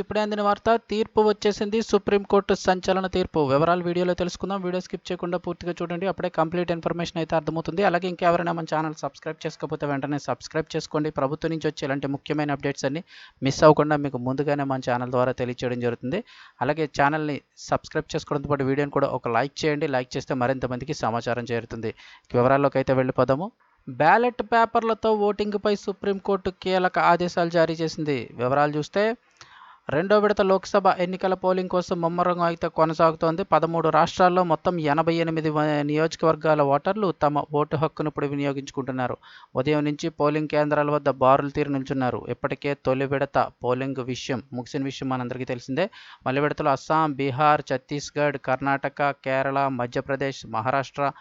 ఇప్పుడే అందిన వార్త. తీర్పు వచ్చేసింది. సుప్రీంకోర్టు సంచలన తీర్పు. వివరాలు వీడియోలో తెలుసుకుందాం. వీడియో స్కిప్ చేయకుండా పూర్తిగా చూడండి. అప్పుడే కంప్లీట్ ఇన్ఫర్మేషన్ అయితే అర్థమవుతుంది. అలాగే ఇంకెవరైనా మన ఛానల్ సబ్స్క్రైబ్ చేసుకోకపోతే వెంటనే సబ్స్క్రైబ్ చేసుకోండి. ప్రభుత్వం నుంచి వచ్చే ఇలాంటి ముఖ్యమైన అప్డేట్స్ అన్ని మిస్ అవ్వకుండా మీకు ముందుగానే మన ఛానల్ ద్వారా తెలియచేయడం జరుగుతుంది. అలాగే ఛానల్ని సబ్స్క్రైబ్ చేసుకోవడంతో పాటు వీడియోని కూడా ఒక లైక్ చేయండి. లైక్ చేస్తే మరింత మందికి సమాచారం చేరుతుంది. వివరాల్లోకి అయితే వెళ్ళిపోదాము. బ్యాలెట్ పేపర్లతో ఓటింగ్పై సుప్రీంకోర్టు కీలక ఆదేశాలు జారీ చేసింది. వివరాలు చూస్తే రెండో విడత లోక్సభ ఎన్నికల పోలింగ్ కోసం ముమ్మరంగా అయితే కొనసాగుతోంది. పదమూడు రాష్ట్రాల్లో మొత్తం ఎనభై ఎనిమిది నియోజకవర్గాల ఓటర్లు తమ ఓటు హక్కును ఇప్పుడు వినియోగించుకుంటున్నారు. ఉదయం నుంచి పోలింగ్ కేంద్రాల వద్ద బారులు తీరు నిల్చున్నారు. ఇప్పటికే తొలి విడత పోలింగ్ విషయం ముగిసిన విషయం మనందరికీ తెలిసిందే. మళ్ళీ విడతలో అస్సాం బీహార్ ఛత్తీస్గఢ్ కర్ణాటక కేరళ మధ్యప్రదేశ్ మహారాష్ట్ర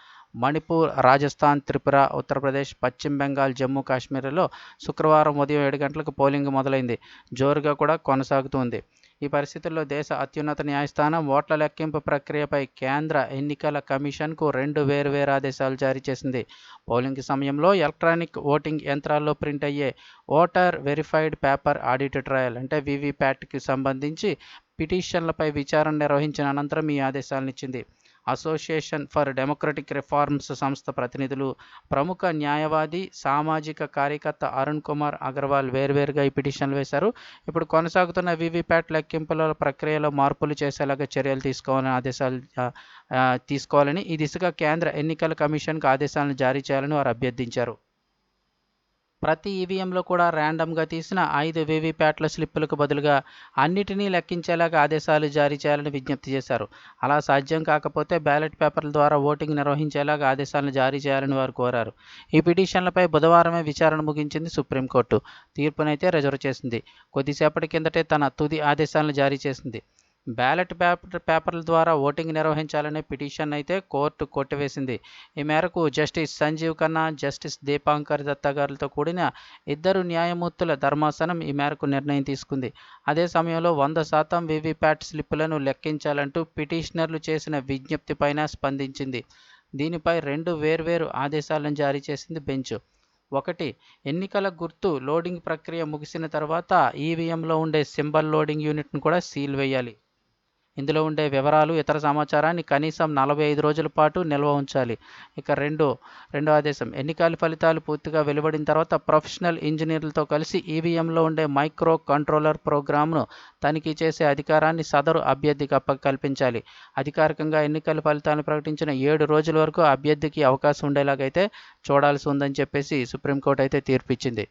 మణిపూర్ రాజస్థాన్ త్రిపుర ఉత్తరప్రదేశ్ పశ్చిమ బెంగాల్ జమ్మూ కాశ్మీర్లో శుక్రవారం ఉదయం ఏడు గంటలకు పోలింగ్ మొదలైంది. జోరుగా కూడా కొనసాగుతుంది. ఈ పరిస్థితుల్లో దేశ అత్యున్నత న్యాయస్థానం ఓట్ల లెక్కింపు ప్రక్రియపై కేంద్ర ఎన్నికల కమిషన్కు రెండు వేర్వేరు ఆదేశాలు జారీ చేసింది. పోలింగ్ సమయంలో ఎలక్ట్రానిక్ ఓటింగ్ యంత్రాల్లో ప్రింట్ అయ్యే voter verified paper audit trail అంటే వివిప్యాట్కి సంబంధించి పిటిషన్లపై విచారణ నిర్వహించిన అనంతరం ఈ ఆదేశాలనిచ్చింది. అసోసియేషన్ ఫర్ డెమోక్రటిక్ రిఫార్మ్స్ సంస్థ ప్రతినిధులు ప్రముఖ న్యాయవాది సామాజిక కార్యకర్త అరుణ్ కుమార్ అగర్వాల్ వేర్వేరుగా ఈ పిటిషన్లు వేశారు. ఇప్పుడు కొనసాగుతున్న వివిప్యాట్ లెక్కింపుల ప్రక్రియలో మార్పులు చేసేలాగా చర్యలు తీసుకోవాలని ఆదేశాలు తీసుకోవాలని ఈ దిశగా కేంద్ర ఎన్నికల కమిషన్కు ఆదేశాలను జారీ చేయాలని వారు అభ్యర్థించారు. ప్రతి ఈవీఎంలో కూడా ర్యాండమ్గా తీసిన ఐదు వీవీప్యాట్ల స్లిప్పులకు బదులుగా అన్నిటినీ లెక్కించేలాగా ఆదేశాలు జారీ చేయాలని విజ్ఞప్తి చేశారు. అలా సాధ్యం కాకపోతే బ్యాలెట్ పేపర్ల ద్వారా ఓటింగ్ నిర్వహించేలాగా ఆదేశాలను జారీ చేయాలని వారు కోరారు. ఈ పిటిషన్లపై బుధవారమే విచారణ ముగించింది సుప్రీంకోర్టు. తీర్పునైతే రిజర్వ్ చేసింది. కొద్దిసేపటి కిందటే తన తుది ఆదేశాలను జారీ చేసింది. బ్యాలెట్ పేపర్ పేపర్ల ద్వారా ఓటింగ్ నిర్వహించాలనే పిటిషన్ అయితే కోర్టు కొట్టివేసింది. ఈ మేరకు జస్టిస్ సంజీవ్ ఖన్నా జస్టిస్ దీపాంకర్ దత్తా గారితో కూడిన ఇద్దరు న్యాయమూర్తుల ధర్మాసనం ఈ మేరకు నిర్ణయం తీసుకుంది. అదే సమయంలో వంద శాతం వీవీప్యాట్ స్లిప్పులను లెక్కించాలంటూ పిటిషనర్లు చేసిన విజ్ఞప్తిపైన స్పందించింది. దీనిపై రెండు వేర్వేరు ఆదేశాలను జారీ చేసింది బెంచ్. ఒకటి ఎన్నికల గుర్తు లోడింగ్ ప్రక్రియ ముగిసిన తర్వాత ఈవీఎంలో ఉండే సింబల్ లోడింగ్ యూనిట్ను కూడా సీల్ వేయాలి. ఇందులో ఉండే వివరాలు ఇతర సమాచారాన్ని కనీసం నలభై ఐదు రోజుల పాటు నిల్వ ఉంచాలి. ఇక రెండు రెండో ఆదేశం. ఎన్నికల ఫలితాలు పూర్తిగా వెలువడిన తర్వాత ప్రొఫెషనల్ ఇంజనీర్లతో కలిసి ఈవీఎంలో ఉండే మైక్రో కంట్రోలర్ ప్రోగ్రామ్ను తనిఖీ చేసే అధికారాన్ని సదరు అభ్యర్థికి కల్పించాలి. అధికారికంగా ఎన్నికల ఫలితాలను ప్రకటించిన ఏడు రోజుల వరకు అభ్యర్థికి అవకాశం ఉండేలాగైతే చూడాల్సి ఉందని చెప్పేసి సుప్రీంకోర్టు అయితే తీర్పిచ్చింది.